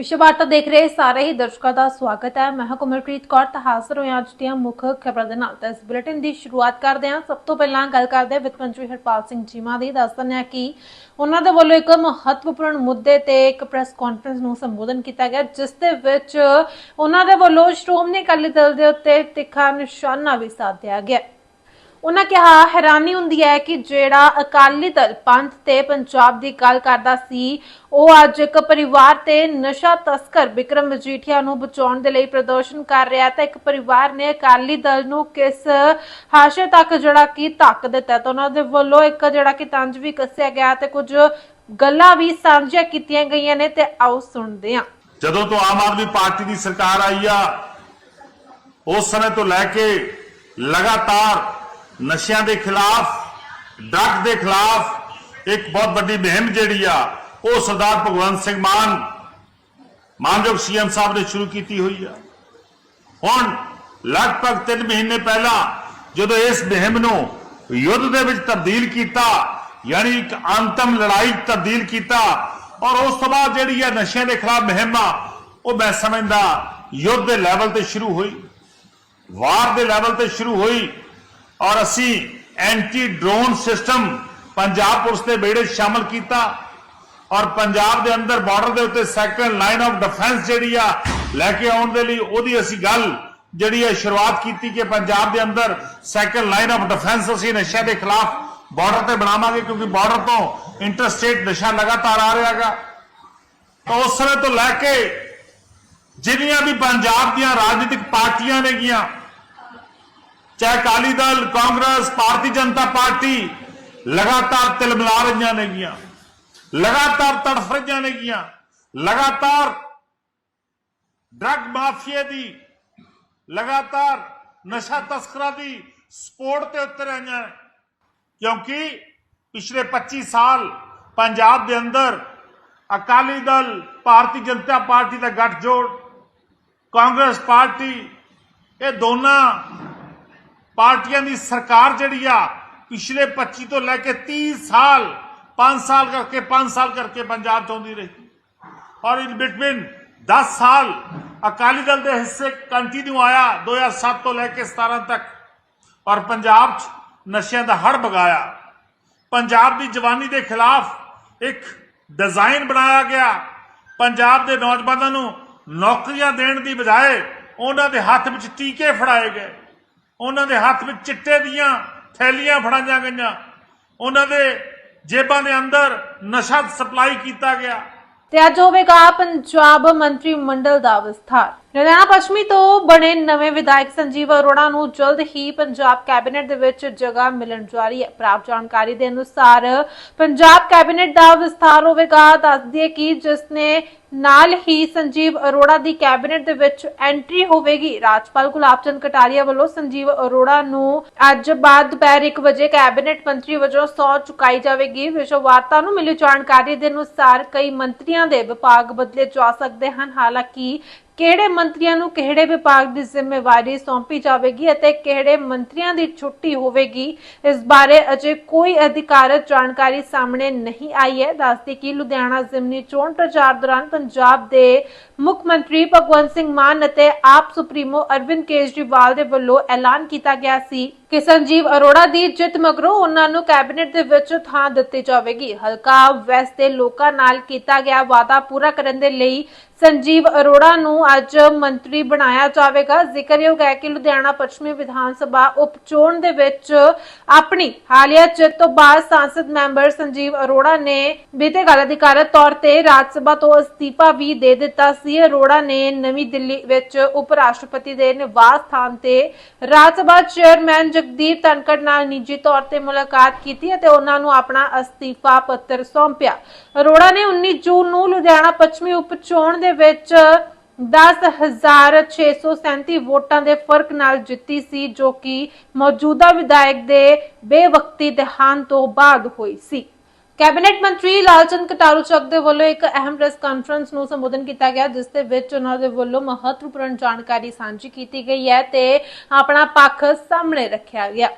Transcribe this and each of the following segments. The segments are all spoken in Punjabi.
ਵਿਸ਼ਵ ਵਾਰਤਾ ਦੇਖ ਰਹੇ ਸਾਰੇ ਹੀ ਦਰਸ਼ਕਾਂ ਦਾ ਸਵਾਗਤ ਹੈ। ਮੈਂ ਹਾਂ ਕੌਰ, ਤਾਂ ਹਾਜ਼ਰ ਹੋਇਆ ਹਾਂ ਅੱਜ ਦੀਆਂ ਮੁੱਖ ਖਬਰਾਂ ਦੇ ਨਾਲ। ਤਾਂ ਇਸ ਬੁਲੇਟਿਨ ਦੀ ਸ਼ੁਰੂਆਤ ਕਰਦੇ ਹਾਂ। ਸਭ ਤੋਂ ਪਹਿਲਾਂ ਗੱਲ ਕਰਦੇ ਹਾਂ ਵਿੱਤ ਮੰਤਰੀ ਹਰਪਾਲ ਸਿੰਘ ਚੀਮਾ ਦੀ। ਦੱਸ ਦਿੰਦੇ ਹਾਂ ਕਿ ਉਹਨਾਂ ਦੇ ਵੱਲੋਂ ਇੱਕ ਮਹੱਤਵਪੂਰਨ ਮੁੱਦੇ ਤੇ ਇੱਕ ਪ੍ਰੈਸ ਕਾਨਫਰੰਸ ਨੂੰ ਸੰਬੋਧਨ ਕੀਤਾ ਗਿਆ, ਜਿਸ ਦੇ ਵਿੱਚ ਉਹਨਾਂ ਦੇ ਵੱਲੋਂ ਸ਼੍ਰੋਮਣੀ ਅਕਾਲੀ ਦਲ ਦੇ ਉੱਤੇ ਤਿੱਖਾ ਨਿਸ਼ਾਨਾ ਵੀ ਸਾਧਿਆ ਗਿਆ। ਉਹਨਾਂ ਕਿਹਾ, ਹੈਰਾਨੀ ਹੁੰਦੀ ਹੈ ਕਿ ਜਿਹੜਾ ਅਕਾਲੀ ਦਲ ਪੰਥ ਤੇ ਪੰਜਾਬ ਦੀ ਗੱਲ ਕਰਦਾ ਸੀ, ਉਹ ਅੱਜ ਇੱਕ ਪਰਿਵਾਰ ਤੇ ਨਸ਼ਾ ਤਸਕਰ ਵਿਕਰਮ ਮਜੀਠੀਆ ਨੂੰ ਬਚਾਉਣ ਦੇ ਲਈ ਪ੍ਰਦਰਸ਼ਨ ਕਰ ਰਿਹਾ ਤਾਂ ਇੱਕ ਪਰਿਵਾਰ ਨੇ ਅਕਾਲੀ ਦਲ ਨੂੰ ਕਿਸ ਹਾਸ਼ੇ ਤੱਕ ਜਿਹੜਾ ਕਿ ਧੱਕ ਦਿੱਤਾ ਤਾਂ ਉਹਨਾਂ ਦੇ ਵੱਲੋਂ ਇੱਕ ਜਿਹੜਾ ਕਿ ਤੰਜ ਵੀ ਕੱਸਿਆ ਗਿਆ ਤੇ ਕੁਝ ਗੱਲਾਂ ਵੀ ਸਾਂਝੀਆਂ ਕੀਤੀਆਂ ਗਈਆਂ ਨੇ ਤੇ ਆਓ ਸੁਣਦੇ ਹਾਂ। ਜਦੋਂ ਤੋਂ ਆਮ ਆਦਮੀ ਪਾਰਟੀ ਦੀ ਸਰਕਾਰ ਆਈ ਆ, ਉਸ ਸਮੇਂ ਤੋਂ ਲੈ ਕੇ ਲਗਾਤਾਰ ਨਸ਼ਿਆਂ ਦੇ ਖਿਲਾਫ ਡਰੱਗ ਦੇ ਖਿਲਾਫ ਇੱਕ ਬਹੁਤ ਵੱਡੀ ਮੁਹਿੰਮ ਜਿਹੜੀ ਆ, ਉਹ ਸਰਦਾਰ ਭਗਵੰਤ ਸਿੰਘ ਮਾਨ, ਮਾਨਯੋਗ ਸੀਐਮ ਸਾਹਿਬ ਨੇ ਸ਼ੁਰੂ ਕੀਤੀ ਹੋਈ ਆ। ਹੁਣ ਲਗਭਗ 3 ਮਹੀਨੇ ਪਹਿਲਾਂ ਜਦੋਂ ਇਸ ਮੁਹਿੰਮ ਨੂੰ ਯੁੱਧ ਦੇ ਵਿੱਚ ਤਬਦੀਲ ਕੀਤਾ, ਯਾਨੀ ਇੱਕ ਅੰਤਮ ਲੜਾਈ ਤਬਦੀਲ ਕੀਤਾ, ਔਰ ਉਸ ਤੋਂ ਬਾਅਦ ਜਿਹੜੀ ਹੈ ਨਸ਼ਿਆਂ ਦੇ ਖਿਲਾਫ ਮੁਹਿੰਮ ਆ, ਉਹ ਮੈਂ ਸਮਝਦਾ ਯੁੱਧ ਦੇ ਲੈਵਲ ਤੇ ਸ਼ੁਰੂ ਹੋਈ, ਵਾਰ ਦੇ ਲੈਵਲ ਤੇ ਸ਼ੁਰੂ ਹੋਈ ਔਰ ਅਸੀਂ anti drone system Punjab police ਦੇ ਬੇੜੇ ਸ਼ਾਮਲ ਕੀਤਾ ਔਰ ਪੰਜਾਬ ਦੇ ਅੰਦਰ ਬਾਰਡਰ ਦੇ ਉੱਤੇ ਸੈਕੰਡ ਲਾਈਨ ਆਫ ਡਿਫੈਂਸ ਜਿਹੜੀ ਆ ਲੈ ਕੇ ਆਉਣ ਦੇ ਲਈ ਉਹਦੀ ਅਸੀਂ ਗੱਲ ਜਿਹੜੀ ਹੈ ਸ਼ੁਰੂਆਤ ਕੀਤੀ ਕਿ ਪੰਜਾਬ ਦੇ ਅੰਦਰ ਸੈਕੰਡ ਲਾਈਨ ਆਫ ਡਿਫੈਂਸ ਅਸੀਂ ਨਸ਼ਿਆਂ ਦੇ ਖਿਲਾਫ ਬਾਰਡਰ ਤੇ ਬਣਾਵਾਂਗੇ ਕਿਉਂਕਿ ਬਾਰਡਰ ਤੋਂ ਇੰਟਰਸਟੇਟ ਨਸ਼ਾ ਲਗਾਤਾਰ ਆ ਰਿਹਾ ਹੈਗਾ। ਤਾਂ ਉਸ ਸਮੇਂ ਤੋਂ ਲੈ ਕੇ ਜਿੰਨੀਆਂ ਵੀ ਪੰਜਾਬ ਦੀਆਂ ਰਾਜਨੀਤਿਕ ਪਾਰਟੀਆਂ ਨੇਗੀਆਂ ਚਾਹੇ ਅਕਾਲੀ ਦਲ, ਕਾਂਗਰਸ, ਭਾਰਤੀ ਜਨਤਾ ਪਾਰਟੀ ਲਗਾਤਾਰ ਤਿਲਮਿਲਾ ਰਹੀਆਂ ਨੇਗੀਆਂ, ਲਗਾਤਾਰ ਤੜਫ ਰਹੀਆਂ ਨੇਗੀਆਂ, ਲਗਾਤਾਰ ਡਰੱਗ ਮਾਫੀਆ ਦੀ, ਲਗਾਤਾਰ ਨਸ਼ਾ ਤਸਕਰਾਂ ਦੀ ਸਪੋਰਟ ਤੇ ਉਤਰ ਆਈਆਂ ਕਿਉਂਕਿ ਪਿਛਲੇ 25 ਸਾਲ ਪੰਜਾਬ ਦੇ ਅੰਦਰ ਅਕਾਲੀ ਦਲ, ਭਾਰਤੀ ਜਨਤਾ ਪਾਰਟੀ ਦਾ ਗੱਠਜੋੜ, ਕਾਂਗਰਸ ਪਾਰਟੀ, ਇਹ ਦੋਨਾਂ ਪਾਰਟੀਆਂ ਦੀ ਸਰਕਾਰ ਜਿਹੜੀ ਆ, ਪਿਛਲੇ 25 ਤੋਂ ਲੈ ਕੇ 30 ਸਾਲ 5 ਸਾਲ ਕਰਕੇ 5 ਸਾਲ ਕਰਕੇ ਪੰਜਾਬ ਚਾਹੁੰਦੀ ਰਹੀ। ਔਰ ਇਨ ਬਿਟਵੀਨ 10 ਸਾਲ ਅਕਾਲੀ ਦਲ ਦੇ ਹਿੱਸੇ ਕੰਟੀਨਿਊ ਆਇਆ 2007 ਤੋਂ ਲੈ ਕੇ 17 ਤੱਕ। ਔਰ ਪੰਜਾਬ 'ਚ ਨਸ਼ਿਆਂ ਦਾ ਹੜ ਬਗਾਇਆ ਪੰਜਾਬ ਦੀ ਜਵਾਨੀ ਦੇ ਖਿਲਾਫ ਇੱਕ ਡਿਜ਼ਾਈਨ ਬਣਾਇਆ ਗਿਆ। ਪੰਜਾਬ ਦੇ ਨੌਜਵਾਨਾਂ ਨੂੰ ਨੌਕਰੀਆਂ ਦੇਣ ਦੀ ਬਜਾਏ ਉਹਨਾਂ ਦੇ ਹੱਥ ਵਿੱਚ ਟੀਕੇ ਫੜਾਏ ਗਏ। ਉਹਨਾਂ ਦੇ ਹੱਥ ਵਿੱਚ ਚਿੱਟੇ ਦੀਆਂ ਥੈਲੀਆਂ ਫੜਾਈਆਂ ਗਈਆਂ। ਉਹਨਾਂ ਦੇ ਜੇਬਾਂ ਦੇ ਅੰਦਰ ਨਸ਼ਾ ਸਪਲਾਈ ਕੀਤਾ ਗਿਆ। ਤੇ ਅੱਜ ਹੋਵੇਗਾ ਪੰਜਾਬ ਮੰਤਰੀ ਮੰਡਲ ਦਾ ਵਿਸਥਾਰ। ਲੁਧਿਆਣਾ ਪੱਛਮੀ ਤੋਂ ਬਣੇ ਨਵੇਂ ਵਿਧਾਇਕ ਸੰਜੀਵ ਅਰੋੜਾ ਨੂੰ ਜਲਦ ਹੀ ਪੰਜਾਬ ਕੈਬਨਿਟ ਦੇ ਵਿੱਚ ਜਗ੍ਹਾ ਮਿਲਣ ਜਾ ਹੈ। ਪ੍ਰਾਪਤ ਜਾਣਕਾਰੀ ਦੇ ਅਨੁਸਾਰ ਪੰਜਾਬ ਕੈਬਨਿਟ ਦਾ ਵਿਸਥਾਰ ਹੋਵੇਗਾ। ਦੱਸ ਦਈਏ ਕਿ ਜਿਸ ਨੇ ਨਾਲ ਹੀ ਸੰਜੀਵ ਅਰੋੜਾ ਦੀ ਕੈਬਨਿਟ ਦੇ ਵਿੱਚ ਐਂਟਰੀ ਹੋਵੇਗੀ। ਰਾਜਪਾਲ ਗੁਲਾਬ ਚੰਦ ਕਟਾਰੀਆ ਵੱਲੋਂ ਸੰਜੀਵ ਅਰੋੜਾ ਨੂੰ ਅੱਜ ਬਾਅਦ ਦੁਪਹਿਰ 1 ਵਜੇ ਕੈਬਨਿਟ ਮੰਤਰੀ ਵਜੋਂ ਸਹੁੰ ਚੁਕਾਈ ਜਾਵੇਗੀ। ਵਿਸ਼ਵ ਵਾਰਤਾ ਨੂੰ ਮਿਲੀ ਜਾਣਕਾਰੀ ਦੇ ਅਨੁਸਾਰ ਕਈ ਮੰਤਰੀਆਂ ਦੇ ਵਿਭਾਗ ਬਦਲੇ ਜਾ ਸਕਦੇ ਹਨ। ਹਾਲਾਂਕਿ ਕਿਹੜੇ ਮੰਤਰੀਆਂ ਨੂੰ ਕਿਹੜੇ ਵਿਭਾਗ ਦੀ ਜ਼ਿੰਮੇਵਾਰੀ ਸੌਂਪੀ ਜਾਵੇਗੀ ਅਤੇ ਕਿਹੜੇ ਮੰਤਰੀਆਂ ਦੀ ਛੁੱਟੀ ਹੋਵੇਗੀ? ਇਸ ਬਾਰੇ ਅਜੇ ਕੋਈ ਅਧਿਕਾਰਤ ਜਾਣਕਾਰੀ ਸਾਹਮਣੇ ਨਹੀਂ ਆਈ ਹੈ। ਦੱਸਦੀ ਕਿ ਲੁਧਿਆਣਾ ਜ਼ਿਮਨੀ ਚੋਣ ਪ੍ਰਚਾਰ ਦੌਰਾਨ ਪੰਜਾਬ ਦੇ ਮੁੱਖ ਮੰਤਰੀ ਭਗਵੰਤ ਸਿੰਘ ਮਾਨ ਅਤੇ ਆਪ ਸੁਪਰੀਮੋ ਅਰਵਿੰਦ ਕੇਜਰੀਵਾਲ ਦੇ ਵੱਲੋਂ ਐਲਾਨ ਕੀਤਾ ਗਿਆ ਸੀ ਕਿ ਸੰਜੀਵ ਅਰੋੜਾ ਦੀ ਜਿੱਤ ਮਗਰੋਂ ਉਹਨਾਂ ਨੂੰ ਕੈਬਨਿਟ ਦੇ ਵਿੱਚ ਥਾਂ ਦਿੱਤੀ ਜਾਵੇਗੀ। ਹਲਕਾ ਵੈਸਟ ਦੇ ਲੋਕਾਂ ਨਾਲ ਕੀਤਾ ਗਿਆ ਵਾਅਦਾ ਪੂਰਾ ਕਰਨ ਦੇ ਲਈ ਸੰਜੀਵ ਅਰੋੜਾ ਨੂੰ ਅੱਜ ਮੰਤਰੀ ਬਣਾਇਆ ਜਾਵੇਗਾ। ਜ਼ਿਕਰਯੋਗ ਹੈ ਕਿ ਲੁਧਿਆਣਾ ਪੱਛਮੀ ਵਿਧਾਨ ਸਭਾ ਉਪ ਚੋਣ ਦੇ ਵਿੱਚ ਆਪਣੀ ਹਾਲੀਆ ਜਿੱਤ ਤੋਂ ਬਾਅਦ ਸੰਸਦ ਮੈਂਬਰ ਸੰਜੀਵ ਅਰੋੜਾ ਨੇ ਬੀਤੇ ਕੱਲ੍ਹ ਅਧਿਕਾਰਤ ਤੌਰ ਤੇ ਰਾਜ ਸਭਾ ਤੋਂ ਅਸਤੀਫਾ ਵੀ ਦੇ ਦਿੱਤਾ ਸੀ। ਅਰੋੜਾ ਨੇ ਨਵੀਂ ਦਿੱਲੀ ਵਿੱਚ ਉਪ ਰਾਸ਼ਟਰਪਤੀ ਦੇ ਨਿਵਾਸ ਸਥਾਨ ਤੇ ਰਾਜ ਸਭਾ ਚੇਅਰਮੈਨ ਜਗਦੀਪ ਧਨਕੜ ਨਾਲ ਨਿੱਜੀ ਤੌਰ ਤੇ ਮੁਲਾਕਾਤ ਕੀਤੀ ਅਤੇ ਉਹਨਾਂ ਨੂੰ ਆਪਣਾ ਅਸਤੀਫਾ ਪੱਤਰ ਸੌਂਪਿਆ। ਅਰੋੜਾ ਨੇ 19 ਜੂਨ ਨੂੰ ਲੁਧਿਆਣਾ ਪੱਛਮੀ ਉਪ ਚੋਣ ਦੇ ਵਿੱਚ 10637 ਵੋਟਾਂ ਦੇ ਫ਼ਰਕ ਨਾਲ ਜਿੱਤੀ ਸੀ, ਜੋ ਕਿ ਮੌਜੂਦਾ ਵਿਧਾਇਕ ਦੇ ਬੇਵਕਤੀ ਦੇਹਾਂਤ ਤੋਂ ਬਾਅਦ ਹੋਈ ਸੀ। ਕੈਬਨਿਟ ਮੰਤਰੀ ਲਾਲਚੰਦ ਕਟਾਰੂ ਚੱਕ ਦੇ ਵੱਲੋਂ ਇੱਕ ਅਹਿਮ ਪ੍ਰੈਸ ਕਾਨਫਰੰਸ ਨੂੰ ਸੰਬੋਧਨ ਕੀਤਾ ਗਿਆ, ਜਿਸ ਦੇ ਵਿੱਚ ਉਹਨਾਂ ਦੇ ਵੱਲੋਂ ਮਹੱਤਵਪੂਰਨ ਜਾਣਕਾਰੀ ਸਾਂਝੀ ਕੀਤੀ ਗਈ ਹੈ ਤੇ ਆਪਣਾ ਪੱਖ ਸਾਹਮਣੇ ਰੱਖਿਆ ਗਿਆ।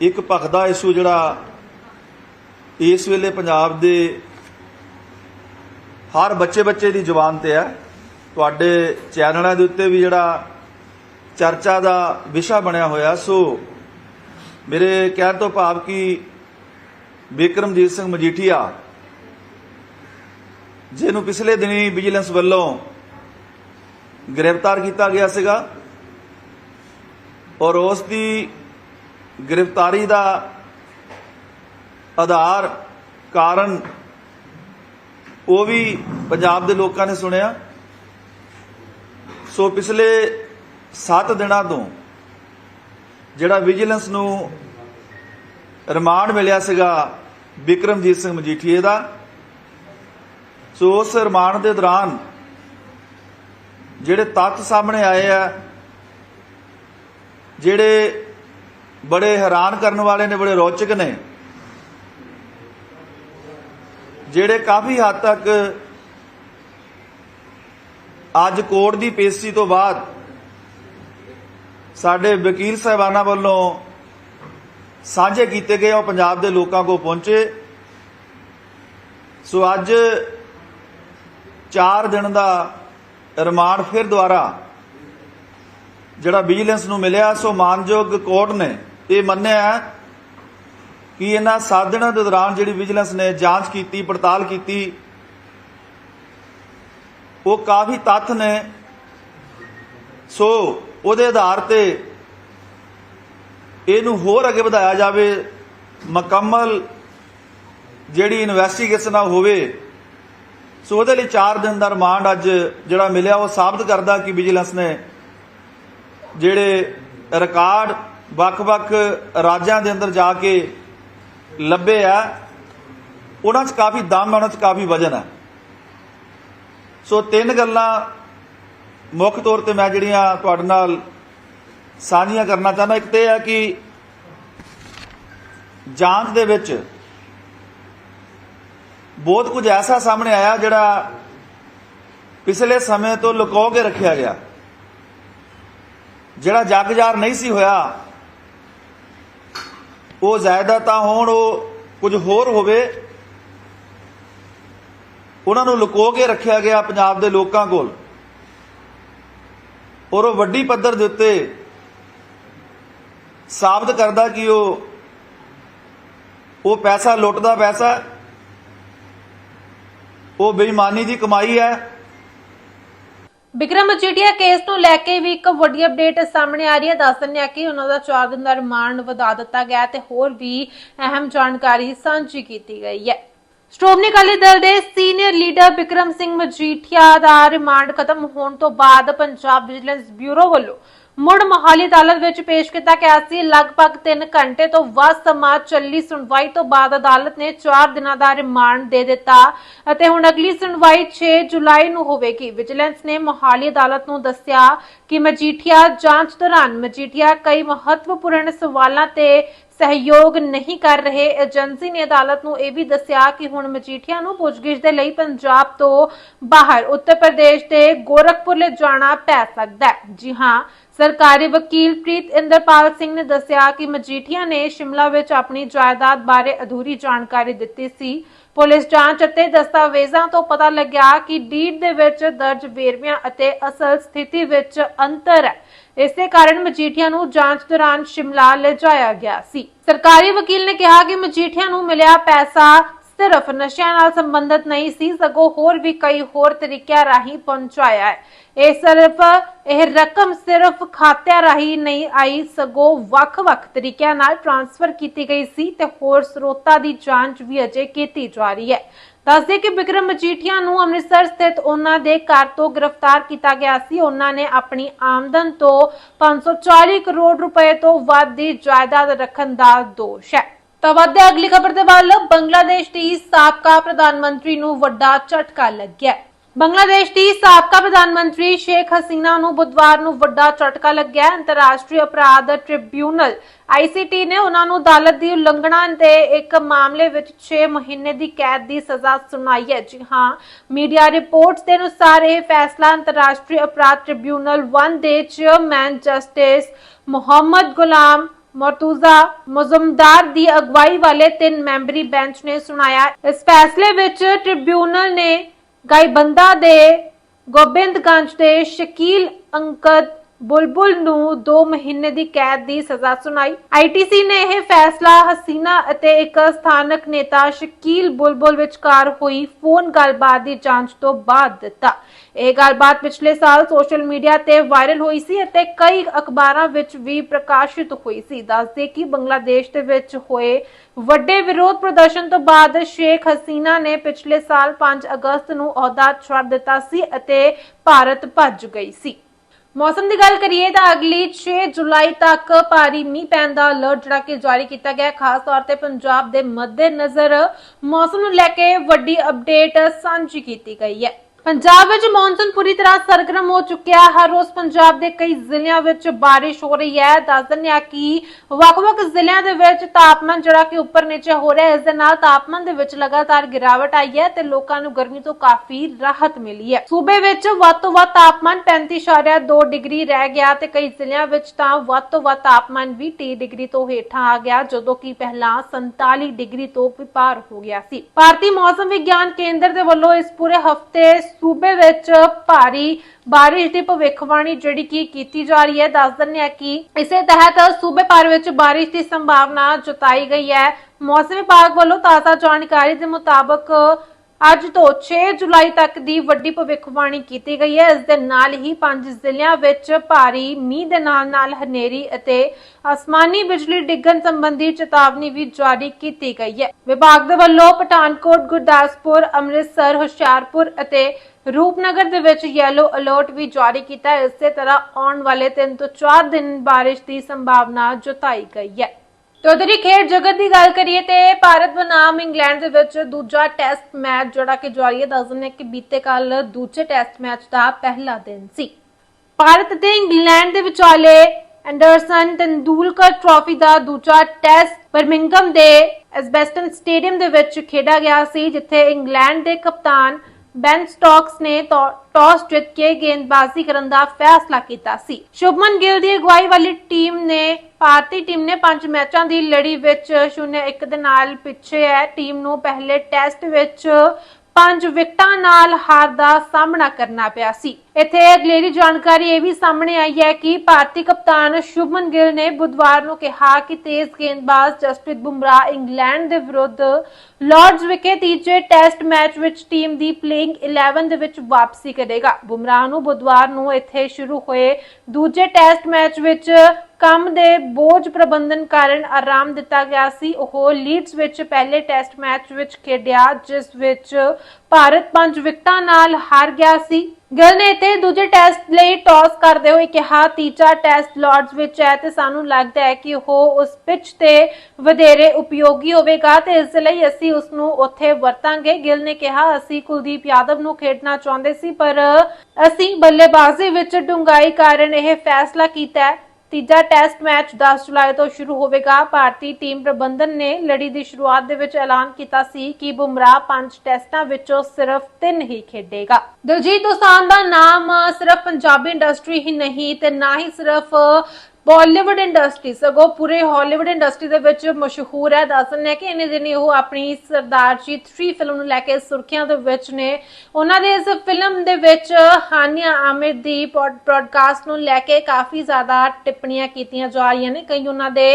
ਇੱਕ ਭਖਦਾ ਇਸ਼ੂ ਜਿਹੜਾ ਇਸ ਵੇਲੇ ਪੰਜਾਬ ਦੇ ਹਰ ਬੱਚੇ ਬੱਚੇ ਦੀ ਜ਼ੁਬਾਨ ਤੇ ਹੈ। ਤੁਹਾਡੇ ਚੈਨਲਾਂ ਦੇ ਉੱਤੇ ਵੀ ਜਿਹੜਾ ਚਰਚਾ ਦਾ ਵਿਸ਼ਾ ਬਣਿਆ ਹੋਇਆ, ਸੋ ਮੇਰੇ ਕਹਿਣ ਤੋਂ ਭਾਵ ਕਿ ਵਿਕਰਮਜੀਤ ਸਿੰਘ ਮਜੀਠੀਆ, ਜਿਹਨੂੰ ਪਿਛਲੇ ਦਿਨੀ ਵਿਜੀਲੈਂਸ ਵੱਲੋਂ ਗ੍ਰਿਫਤਾਰ ਕੀਤਾ ਗਿਆ ਸੀਗਾ ਔਰ ਉਸ ਦੀ ਗ੍ਰਿਫਤਾਰੀ ਦਾ ਆਧਾਰ ਕਾਰਨ ਉਹ ਵੀ ਪੰਜਾਬ ਦੇ ਲੋਕਾਂ ਨੇ ਸੁਣਿਆ। ਸੋ ਪਿਛਲੇ 7 ਦਿਨਾਂ ਤੋਂ ਜਿਹੜਾ ਵਿਜੀਲੈਂਸ ਨੂੰ ਰਿਮਾਂਡ ਮਿਲਿਆ ਸੀਗਾ ਵਿਕਰਮਜੀਤ ਸਿੰਘ ਮਜੀਠੀਏ ਦਾ, ਸੋ ਉਸ ਰਿਮਾਂਡ ਦੇ ਦੌਰਾਨ ਜਿਹੜੇ ਤੱਥ ਸਾਹਮਣੇ ਆਏ ਆ, ਜਿਹੜੇ ਬੜੇ ਹੈਰਾਨ ਕਰਨ ਵਾਲੇ ਨੇ, ਬੜੇ ਰੌਚਕ ਨੇ ਜਿਹੜੇ ਕਾਫੀ ਹੱਦ ਤੱਕ ਅੱਜ ਕੋਰਟ ਦੀ ਪੇਸ਼ੀ ਤੋਂ ਬਾਅਦ ਸਾਡੇ ਵਕੀਲ ਸਾਹਿਬਾਨਾਂ ਵੱਲੋਂ ਸਾਂਝੇ ਕੀਤੇ ਗਏ ਉਹ ਪੰਜਾਬ ਦੇ ਲੋਕਾਂ ਕੋਲ ਪਹੁੰਚੇ। ਸੋ ਅੱਜ 4 ਦਿਨ ਦਾ ਰਿਮਾਂਡ ਫਿਰ ਦੁਆਰਾ ਜਿਹੜਾ ਵਿਜੀਲੈਂਸ ਨੂੰ ਮਿਲਿਆ। ਸੋ ਮਾਨਯੋਗ ਕੋਰਟ ਨੇ ਇਹ ਮੰਨਿਆ ਕਿ ਇਹਨਾਂ ਸਾਧਨਾਂ ਦੇ ਦੌਰਾਨ ਜਿਹੜੀ ਵਿਜੀਲੈਂਸ ਨੇ ਜਾਂਚ ਕੀਤੀ, ਪੜਤਾਲ ਕੀਤੀ, ਉਹ ਕਾਫੀ ਤੱਥ ਨੇ। ਸੋ ਉਹਦੇ ਆਧਾਰ ਤੇ ਇਹਨੂੰ ਹੋਰ ਅੱਗੇ ਵਧਾਇਆ ਜਾਵੇ, ਮੁਕੰਮਲ ਜਿਹੜੀ ਇਨਵੈਸਟੀਗੇਸ਼ਨ ਆ ਹੋਵੇ। ਸੋ ਉਹਦੇ ਲਈ 4 ਦਿਨ ਦਾ ਰਿਮਾਂਡ ਅੱਜ ਜਿਹੜਾ ਮਿਲਿਆ, ਉਹ ਸਾਬਤ ਕਰਦਾ ਕਿ ਵਿਜੀਲੈਂਸ ਨੇ ਜਿਹੜੇ ਰਿਕਾਰਡ ਵੱਖ-ਵੱਖ ਰਾਜਾਂ ਦੇ ਅੰਦਰ ਜਾ ਕੇ ਲੱਭੇ ਆ, ਉਹਨਾਂ 'ਚ ਕਾਫੀ ਦਮ ਹੈ, ਉਹਨਾਂ 'ਚ ਕਾਫੀ ਵਜਨ ਹੈ। ਸੋ ਤਿੰਨ ਗੱਲਾਂ ਮੁੱਖ ਤੌਰ ਤੇ ਮੈਂ ਜਿਹੜੀਆਂ ਤੁਹਾਡੇ ਨਾਲ ਸਾਂਝੀਆਂ ਕਰਨਾ ਚਾਹੁੰਦਾ, ਇੱਕ ਤੇ ਇਹ ਹੈ ਕਿ ਜਾਂਚ ਦੇ ਵਿੱਚ ਬਹੁਤ ਕੁਝ ਐਸਾ ਸਾਹਮਣੇ ਆਇਆ ਜਿਹੜਾ ਪਿਛਲੇ ਸਮੇਂ ਤੋਂ ਲੁਕੋ ਕੇ ਰੱਖਿਆ ਗਿਆ, ਜਿਹੜਾ ਜਗਜਾਰ ਨਹੀਂ ਸੀ ਹੋਇਆ। ਉਹ ਜਾਇਦਾਦਾਂ ਹੋਣ, ਉਹ ਕੁਝ ਹੋਰ ਹੋਵੇ। ਉਹਨਾਂ ਨੂੰ ਲੁਕੋ ਕੇ ਰੱਖਿਆ ਗਿਆ ਪੰਜਾਬ ਦੇ ਲੋਕਾਂ ਕੋਲ। ਔਰ ਉਹ ਵੱਡੀ ਪੱਧਰ ਦੇ ਉੱਤੇ ਸਾਬਤ ਕਰਦਾ ਕਿ ਉਹ ਉਹ ਪੈਸਾ ਲੁੱਟਦਾ ਪੈਸਾ। ਉਹ ਬੇਈਮਾਨੀ ਦੀ ਕਮਾਈ ਹੈ। ਵਿਕਰਮ ਮਜੀਠੀਆ ਕੇਸ ਨੂੰ ਲੈ ਕੇ ਵੀ ਇੱਕ ਵੱਡੀ ਅਪਡੇਟ ਸਾਹਮਣੇ ਆ ਰਹੀ ਹੈ। ਦੱਸ ਦਿੰਦੇ ਆ ਕਿ ਉਹਨਾਂ ਦਾ 4 ਦਿਨ ਦਾ ਰਿਮਾਂਡ ਵਧਾ ਦਿੱਤਾ ਗਿਆ ਤੇ ਹੋਰ ਵੀ ਅਹਿਮ ਜਾਣਕਾਰੀ ਸਾਂਝੀ ਕੀਤੀ ਗਈ ਹੈ। ਸ਼੍ਰੋਮਣੀ ਅਕਾਲੀ ਦਲ ਦੇ ਸੀਨੀਅਰ ਲੀਡਰ ਵਿਕਰਮ ਸਿੰਘ ਮਜੀਠੀਆ ਦਾ ਰਿਮਾਂਡ ਖਤਮ ਹੋਣ ਤੋਂ ਬਾਅਦ ਪੰਜਾਬ ਵਿਜੀਲੈਂਸ ਬਿਊਰੋ ਵੱਲੋਂ ਮੁੜ ਮੋਹਾਲੀ ਅਦਾਲਤ ਵਿੱਚ ਪੇਸ਼ ਕੀਤਾ ਗਿਆ ਸੀ। ਲਗਭਗ 3 ਘੰਟੇ ਤੋਂ ਵੱਧ ਸਮਾਂ ਚੱਲੀ ਸੁਣਵਾਈ ਤੋਂ ਬਾਅਦ ਅਦਾਲਤ ਨੇ 4 ਦਿਨਾਂ ਦਾ ਰਿਮਾਂਡ ਦੇ ਦਿੱਤਾ ਅਤੇ ਹੁਣ ਅਗਲੀ ਸੁਣਵਾਈ 6 ਜੁਲਾਈ ਨੂੰ ਹੋਵੇਗੀ। ਵਿਜੀਲੈਂਸ ਨੇ ਮੋਹਾਲੀ ਅਦਾਲਤ ਨੂੰ ਦੱਸਿਆ ਕਿ ਮਜੀਠੀਆ ਜਾਂਚ ਦੌਰਾਨ ਮਜੀਠੀਆ ਕਈ ਮਹੱਤਵਪੂਰਨ ਸਵਾਲਾਂ ਤੇ ਸਹਿਯੋਗ ਨਹੀਂ ਕਰ ਰਹੇ। ਏਜੰਸੀ ਨੇ ਅਦਾਲਤ ਨੂੰ ਇਹ ਵੀ ਦੱਸਿਆ ਕਿ ਹੁਣ ਮਜੀਠੀਆ ਨੂੰ ਪੁੱਛਗਿੱਛ ਦੇ ਲਈ ਪੰਜਾਬ ਤੋਂ ਬਾਹਰ, ਉੱਤਰ ਪ੍ਰਦੇਸ਼ ਦੇ ਗੋਰਖਪੁਰ ਲੈ ਜਾਣਾ ਪੈ ਸਕਦਾ ਹੈ। ਜੀ ਹਾਂ, ਸਰਕਾਰੀ ਵਕੀਲ ਪ੍ਰੀਤ ਇੰਦਰਪਾਲ ਸਿੰਘ ਨੇ ਦੱਸਿਆ ਕਿ ਮਜੀਠੀਆ ਨੇ ਸ਼ਿਮਲਾ ਵਿੱਚ ਆਪਣੀ ਜਾਇਦਾਦ ਬਾਰੇ ਅਧੂਰੀ ਜਾਣਕਾਰੀ ਦਿੱਤੀ ਸੀ। ਪੁਲਿਸ ਜਾਂਚ ਅਤੇ ਦਸਤਾਵੇਜ਼ਾਂ ਤੋਂ ਪਤਾ ਲੱਗਿਆ ਕਿ ਡੀਡ ਦੇ ਵਿੱਚ ਦਰਜ ਵੇਰਵਿਆਂ ਅਤੇ ਅਸਲ ਸਥਿਤੀ ਵਿੱਚ ਅੰਤਰ ਹੈ। ਇਸੇ ਕਾਰਨ ਮਜੀਠੀਆ ਨੂੰ ਜਾਂਚ ਦੌਰਾਨ ਸ਼ਿਮਲਾ ਲਿਜਾਇਆ ਗਿਆ ਸੀ। ਸਰਕਾਰੀ ਵਕੀਲ ਨੇ ਕਿਹਾ ਕਿ ਮਜੀਠੀਆ ਨੂੰ ਮਿਲਿਆ ਪੈਸਾ ਸਿਰਫ ਨਸ਼ਿਆਂ ਨਾਲ ਸੰਬੰਧਿਤ ਨਹੀਂ ਸੀ, ਸਗੋਂ ਹੋਰ ਵੀ ਕਈ ਹੋਰ ਤਰੀਕਿਆਂ ਰਾਹੀਂ ਪਹੁੰਚਾਇਆ ਹੈ। ਇਹ ਸਿਰਫ, ਇਹ ਰਕਮ ਸਿਰਫ ਖਾਤਿਆਂ ਰਾਹੀਂ ਨਹੀਂ ਆਈ, ਸਗੋਂ ਵੱਖ-ਵੱਖ ਤਰੀਕਿਆਂ ਨਾਲ ਟ੍ਰਾਂਸਫਰ ਕੀਤੀ ਗਈ ਸੀ ਤੇ ਹੋਰ ਸਰੋਤਾਂ ਦੀ ਜਾਂਚ ਵੀ ਅਜੇ ਕੀਤੀ ਜਾ ਰਹੀ ਹੈ। ਦੱਸਦੇ ਕਿ ਵਿਕਰਮ ਮਜੀਠੀਆ ਨੂੰ ਅੰਮ੍ਰਿਤਸਰ ਸਥਿਤ ਉਹਨਾਂ ਦੇ ਘਰ ਤੋਂ ਗ੍ਰਿਫਤਾਰ ਕੀਤਾ ਗਿਆ ਸੀ। ਉਹਨਾਂ ਨੇ ਆਪਣੀ ਆਮਦਨ ਤੋਂ 540 ਕਰੋੜ ਰੁਪਏ ਤੋਂ ਵੱਧ ਦੀ ਜਾਇਦਾਦ ਰੱਖਣ ਦਾ ਦੋਸ਼ ਹੈ। ਤਾਂ ਵੱਧਦੇ ਅਗਲੀ ਖਬਰ ਦੇ ਵੱਲ, ਬੰਗਲਾਦੇਸ਼ ਦੀ ਸਾਬਕਾ ਪ੍ਰਧਾਨ ਮੰਤਰੀ ਨੂੰ ਵੱਡਾ ਝਟਕਾ ਲੱਗਿਆ। ਬੰਗਲਾਦੇਸ਼ ਦੀ ਸਾਬਕਾ ਪ੍ਰਧਾਨ ਮੰਤਰੀ ਸ਼ੇਖ ਹਸੀਨਾ ਨੂੰ ਬੁੱਧਵਾਰ ਨੂੰ ਵੱਡਾ ਝਟਕਾ ਲੱਗਿਆ। ਅੰਤਰਰਾਸ਼ਟਰੀ ਅਪਰਾਧ ਟ੍ਰਿਬਿਊਨਲ ICT ਨੇ ਉਹਨਾਂ ਨੂੰ ਅਦਾਲਤ ਦੀ ਉਲੰਘਣਾ ਦੇ ਇੱਕ ਮਾਮਲੇ ਵਿੱਚ 6 ਮਹੀਨੇ ਦੀ ਕੈਦ ਦੀ ਸਜ਼ਾ ਸੁਣਾਈ ਹੈ। ਜੀ ਹਾਂ, ਮੀਡੀਆ ਰਿਪੋਰਟਸ ਦੇ ਅਨੁਸਾਰ ਇਹ ਫੈਸਲਾ ਅੰਤਰਰਾਸ਼ਟਰੀ ਅਪਰਾਧ ਟ੍ਰਿਬਿਊਨਲ 1 ਦੇ ਚੇਅਰਮੈਨ ਜਸਟਿਸ ਮੁਹੰਮਦ ਗੁਲਾਮ ਮਰਤੂਜ਼ਾ ਮੁਜ਼ਮਦਾਰ ਦੀ ਅਗਵਾਈ ਵਾਲੇ ਤਿੰਨ ਮੈਂਬਰੀ ਬੈਂਚ ਨੇ ਸੁਣਾਇਆ। ਇਸ ਫੈਸਲੇ ਵਿੱਚ ਟ੍ਰਿਬਿਊਨਲ ਨੇ ਗਾਇਬੰਦਾ ਦੇ ਗੋਬਿੰਦਗੰਜ ਦੇ ਸ਼ਕੀਲ ਅੰਕਦ ਬੁਲਬੁਲ ਨੂੰ 2 ਮਹੀਨੇ ਦੀ ਕੈਦ ਦੀ ਸਜ਼ਾ ਸੁਣਾਈ। ਆਈਟੀਸੀ ਨੇ ਇਹ ਫੈਸਲਾ ਹਸੀਨਾ ਅਤੇ ਇੱਕ ਸਥਾਨਕ ਨੇਤਾ ਸ਼ਕੀਲ ਬੁਲਬੁਲ ਵਿਚਕਾਰ ਹੋਈ ਫੋਨ ਗੱਲਬਾਤ ਦੀ ਜਾਂਚ ਤੋਂ ਬਾਅਦ ਦਿੱਤਾ। ਇਹ ਗੱਲਬਾਤ ਪਿਛਲੇ ਸਾਲ ਸੋਸ਼ਲ ਮੀਡੀਆ ਤੇ ਵਾਇਰਲ ਹੋਈ ਸੀ ਅਤੇ ਕਈ ਅਖਬਾਰਾਂ ਵਿੱਚ ਵੀ ਪ੍ਰਕਾਸ਼ਿਤ ਹੋਈ ਸੀ। ਦੱਸਦੇ ਕਿ ਬੰਗਲਾਦੇਸ਼ ਦੇ ਵਿੱਚ ਹੋਏ ਵੱਡੇ ਵਿਰੋਧ ਪ੍ਰਦਰਸ਼ਨ ਤੋਂ ਬਾਅਦ ਸ਼ੇਖ ਹਸੀਨਾ ਨੇ ਪਿਛਲੇ ਸਾਲ 5 ਅਗਸਤ ਨੂੰ ਅਹੁਦਾ ਛੱਡ ਦਿੱਤਾ ਸੀ ਅਤੇ ਭਾਰਤ ਭੱਜ ਗਈ ਸੀ। ਮੌਸਮ ਦੀ ਗੱਲ ਕਰੀਏ ਤਾਂ ਅਗਲੀ 6 ਜੁਲਾਈ ਤੱਕ ਭਾਰੀ ਮੀਂਹ ਪੈਣ ਦਾ ਅਲਰਟ ਜਿਹੜਾ ਕਿ ਜਾਰੀ ਕੀਤਾ ਗਿਆ ਹੈ। ਖਾਸ ਤੌਰ ਤੇ ਪੰਜਾਬ ਦੇ ਮੱਦੇਨਜ਼ਰ ਮੌਸਮ ਨੂੰ ਲੈ ਕੇ ਵੱਡੀ ਅਪਡੇਟ ਸਾਂਝੀ ਕੀਤੀ ਗਈ ਹੈ ਪੰਜਾਬ ਵਿੱਚ ਮੌਨਸੂਨ ਪੂਰੀ ਤਰ੍ਹਾਂ ਸਰਗਰਮ ਹੋ ਚੁੱਕਿਆ ਹਰ ਰੋਜ਼ ਪੰਜਾਬ ਦੇ ਕਈ ਜ਼ਿਲ੍ਹਿਆਂ ਵਿੱਚ ਬਾਰਿਸ਼ ਹੋ ਰਹੀ ਹੈ। ਦੱਸ ਦਿੰਦੇ ਹਾਂ ਕਿ ਵੱਖ-ਵੱਖ ਜ਼ਿਲ੍ਹਿਆਂ ਦੇ ਵਿੱਚ ਤਾਪਮਾਨ ਜਿਹੜਾ ਕਿ ਉੱਪਰ ਨੀਚੇ ਹੋ ਰਿਹਾ ਹੈ, ਇਸ ਦੇ ਨਾਲ ਤਾਪਮਾਨ ਦੇ ਵਿੱਚ ਲਗਾਤਾਰ ਗਿਰਾਵਟ ਆਈ ਹੈ ਤੇ ਲੋਕਾਂ ਨੂੰ ਗਰਮੀ ਤੋਂ ਕਾਫੀ ਰਾਹਤ ਮਿਲੀ ਹੈ। ਸੂਬੇ ਵਿੱਚ ਵੱਧ ਤੋਂ ਵੱਧ ਤਾਪਮਾਨ 35.2 ਡਿਗਰੀ ਰਹਿ ਗਿਆ ਤੇ ਕਈ ਜ਼ਿਲ੍ਹਿਆਂ ਵਿੱਚ ਤਾਂ ਵੱਧ ਤੋਂ ਵੱਧ ਤਾਪਮਾਨ ਵੀ 30 ਡਿਗਰੀ ਤੋਂ ਹੇਠਾਂ ਆ ਗਿਆ, ਜਦੋਂ ਕਿ ਪਹਿਲਾਂ 47 ਡਿਗਰੀ ਤੋਂ ਵੀ ਪਾਰ ਹੋ ਗਿਆ ਸੀ। ਭਾਰਤੀ ਮੌਸਮ ਵਿਗਿਆਨ ਕੇਂਦਰ ਦੇ ਵੱਲੋਂ ਇਸ ਪੂਰੇ ਹਫ਼ਤੇ ਸੂਬੇ ਵਿੱਚ ਭਾਰੀ ਬਾਰਿਸ਼ ਦੀ ਭਵਿੱਖਬਾਣੀ ਜਿਹੜੀ ਕਿ ਕੀਤੀ ਜਾ ਰਹੀ ਹੈ, ਦੱਸ ਦਿੰਦੇ ਹਾਂ ਕਿ ਇਸੇ ਤਹਿਤ ਸੂਬੇ ਭਰ ਵਿੱਚ ਬਾਰਿਸ਼ ਦੀ ਸੰਭਾਵਨਾ ਜਤਾਈ ਗਈ ਹੈ। ਮੌਸਮ ਵਿਭਾਗ ਵੱਲੋਂ ਤਾਜ਼ਾ ਜਾਣਕਾਰੀ ਦੇ ਮੁਤਾਬਕ ਅੱਜ ਤੋਂ 6 ਜੁਲਾਈ ਤੱਕ ਦੀ ਵੱਡੀ ਭਵਿੱਖਬਾਣੀ ਕੀਤੀ ਗਈ ਹੈ। ਇਸ ਦੇ ਨਾਲ ਹੀ ਪੰਜ ਜ਼ਿਲ੍ਹਿਆਂ ਵਿੱਚ ਭਾਰੀ ਮੀਂਹ ਦੇ ਨਾਲ ਨਾਲ ਹਨੇਰੀ ਅਤੇ ਅਸਮਾਨੀ ਬਿਜਲੀ ਡਿੱਗਣ ਸੰਬੰਧੀ ਚੇਤਾਵਨੀ ਵੀ ਜਾਰੀ ਕੀਤੀ ਗਈ ਹੈ। ਵਿਭਾਗ ਦੇ ਵੱਲੋਂ ਪਠਾਨਕੋਟ, ਗੁਰਦਾਸਪੁਰ, ਅੰਮ੍ਰਿਤਸਰ, ਹੁਸ਼ਿਆਰਪੁਰ ਅਤੇ ਰੂਪਨਗਰ ਦੇ ਵਿੱਚ ਯੈਲੋ ਅਲਰਟ ਵੀ ਜਾਰੀ ਕੀਤਾ ਹੈ। ਇਸੇ ਤਰ੍ਹਾਂ ਆਉਣ ਵਾਲੇ 3 ਤੋਂ 4 ਦਿਨ ਬਾਰਿਸ਼ ਦੀ ਸੰਭਾਵਨਾ ਜਤਾਈ ਗਈ ਹੈ। ਤੇ ਖੇਡ ਜਗਤ ਦੀ ਗੱਲ ਕਰੀਏ ਤੇ ਭਾਰਤ ਬਨਾਮ ਇੰਗਲੈਂਡ ਦੇ ਵਿੱਚ ਦੂਜਾ ਟੈਸਟ ਮੈਚ ਜਿਹੜਾ ਕਿ ਜਾਰੀ ਹੈ ਦੱਸ ਦਿੰਦੇ ਕਿ ਬੀਤੇ ਕੱਲ ਦੂਜੇ ਟੈਸਟ ਮੈਚ ਦਾ ਪਹਿਲਾ ਦਿਨ ਸੀ। ਭਾਰਤ ਤੇ ਇੰਗਲੈਂਡ ਦੇ ਵਿਚਾਲੇ ਐਂਡਰਸਨ ਤੰਦੂਲਕਰ ਟਰਾਫੀ ਦਾ ਦੂਜਾ ਟੈਸਟ ਬਰਮਿੰਗਮ ਦੇ ਐਸਬੈਸਟਨ ਸਟੇਡੀਅਮ ਦੇ ਵਿੱਚ ਖੇਡਿਆ ਗਿਆ ਸੀ, ਜਿੱਥੇ ਇੰਗਲੈਂਡ ਦੇ ਕਪਤਾਨ ਬੈਨ ਸਟਾਕਸ ਨੇ ਟਾਸ ਜਿੱਤ ਕੇ ਗੇਂਦਬਾਜ਼ੀ ਕਰਨ ਦਾ ਫੈਸਲਾ ਕੀਤਾ ਸੀ। ਸ਼ੁਭਮਨ ਗਿੱਲ ਦੀ ਅਗਵਾਈ ਵਾਲੀ ਟੀਮ ਨੇ, ਭਾਰਤੀ ਟੀਮ ਨੇ ਪੰਜ ਮੈਚਾਂ ਦੀ ਲੜੀ ਵਿੱਚ 0-1 ਦੇ ਨਾਲ ਪਿੱਛੇ ਹੈ। ਟੀਮ ਨੂੰ ਪਹਿਲੇ ਟੈਸਟ ਵਿੱਚ ਪੰਜ ਵਿਕਟਾਂ ਨਾਲ ਹਾਰ ਦਾ ਸਾਹਮਣਾ ਕਰਨਾ ਪਿਆ ਸੀ। ਇੱਥੇ ਅਗਲੇਰੀ ਜਾਣਕਾਰੀ ਇਹ ਵੀ ਸਾਹਮਣੇ ਆਈ ਹੈ ਕਿ ਭਾਰਤੀ ਕਪਤਾਨ ਸ਼ੁਭਮਨ ਗਿੱਲ ਨੇ ਬੁੱਧਵਾਰ ਨੂੰ ਕਿਹਾ ਕਿ ਤੇਜ਼ ਗੇਂਦਬਾਜ਼ ਜਸਪ੍ਰੀਤ ਬੁਮਰਾਹ ਇੰਗਲੈਂਡ ਦੇ ਵਿਰੁੱਧ ਲਾਰਡਸ ਵਿਖੇ ਤੀਜੇ ਟੈਸਟ ਮੈਚ ਵਿੱਚ ਟੀਮ ਦੀ ਪਲੇਇੰਗ 11 ਦੇ ਵਿੱਚ ਵਾਪਸੀ ਕਰੇਗਾ। ਬੁਮਰਾਹ ਨੂੰ ਬੁੱਧਵਾਰ ਨੂੰ ਇੱਥੇ ਸ਼ੁਰੂ ਹੋਏ ਦੂਜੇ ਟੈਸਟ ਮੈਚ ਵਿੱਚ ਕੰਮ ਦੇ ਬੋਝ ਪ੍ਰਬੰਧਨ ਕਾਰਨ ਆਰਾਮ ਦਿੱਤਾ ਗਿਆ ਸੀ। ਉਹ ਲੀਡਸ ਵਿੱਚ ਪਹਿਲੇ ਟੈਸਟ ਮੈਚ ਵਿੱਚ ਖੇਡਿਆ, ਜਿਸ ਵਿੱਚ ਭਾਰਤ ਪੰਜ ਵਿਕਟਾਂ ਨਾਲ ਹਾਰ ਗਿਆ ਸੀ। ਗਿੱਲ ਨੇ ਇੱਥੇ ਦੂਜੇ ਟੈਸਟ ਲਈ ਟਾਸ ਕਰਦੇ ਹੋਏ ਕਿਹਾ, ਤੀਜਾ ਟੈਸਟ ਲਾਰਡਸ ਵਿੱਚ ਹੈ ਤੇ ਸਾਨੂੰ ਲੱਗਦਾ ਹੈ ਕਿ ਉਹ ਉਸ ਪਿਚ ਤੇ ਵਧੇਰੇ ਉਪਯੋਗੀ ਹੋਵੇਗਾ ਤੇ ਇਸ ਲਈ ਅਸੀਂ ਉਸ ਨੂੰ ਉੱਥੇ ਵਰਤਾਂਗੇ। ਗਿਲ ਨੇ ਕਿਹਾ, ਅਸੀਂ ਕੁਲਦੀਪ ਯਾਦਵ ਨੂੰ ਖੇਡਣਾ ਚਾਹੁੰਦੇ ਸੀ, ਪਰ ਅਸੀਂ ਬੱਲੇਬਾਜ਼ੀ ਵਿੱਚ ਡੂੰਘਾਈ ਕਾਰਨ ਇਹ ਫੈਸਲਾ ਕੀਤਾ ਹੈ। ਤੀਜਾ ਟੈਸਟ ਮੈਚ 10 ਜੁਲਾਈ ਤੋਂ ਸ਼ੁਰੂ ਹੋਵੇਗਾ। ਭਾਰਤੀ ਟੀਮ ਪ੍ਰਬੰਧਨ ਨੇ ਲੜੀ ਦੀ ਸ਼ੁਰੂਆਤ ਦੇ ਵਿੱਚ ਐਲਾਨ ਕੀਤਾ ਸੀ ਕਿ ਬੁਮਰਾਹ ਪੰਜ ਟੈਸਟਾਂ ਵਿੱਚੋਂ ਸਿਰਫ ਤਿੰਨ ਹੀ ਖੇਡੇਗਾ। ਦਿਲਜੀਤ ਦੋਸਾਂਝ ਦਾ ਨਾਮ ਸਿਰਫ ਪੰਜਾਬੀ ਇੰਡਸਟਰੀ ਹੀ ਨਹੀਂ ਤੇ ਨਾ ਹੀ ਸਿਰਫ ਬਾਲੀਵੁੱਡ ਇੰਡਸਟਰੀ ਸਗੋਂ ਪੂਰੇ ਹਾਲੀਵੁੱਡ ਇੰਡਸਟਰੀ ਦੇ ਵਿੱਚ ਮਸ਼ਹੂਰ ਹੈ। ਦੱਸ ਦਿੰਦੇ ਕਿ ਇਹਨੇ ਦਿਨੀ ਉਹ ਆਪਣੀ ਸਰਦਾਰ ਜੀ 3 ਫਿਲਮ ਨੂੰ ਲੈ ਕੇ ਸੁਰਖੀਆਂ ਦੇ ਵਿੱਚ ਨੇ। ਉਹਨਾਂ ਦੇ ਇਸ ਫਿਲਮ ਦੇ ਵਿੱਚ ਹਾਨੀਆ ਆਮਿਰ ਦੀ ਪ੍ਰੋਡਕਾਸਟ ਨੂੰ ਲੈ ਕੇ ਕਾਫੀ ਜ਼ਿਆਦਾ ਟਿੱਪਣੀਆਂ ਕੀਤੀਆਂ ਜਾ ਰਹੀਆਂ ਨੇ। ਕਈ ਉਹਨਾਂ ਦੇ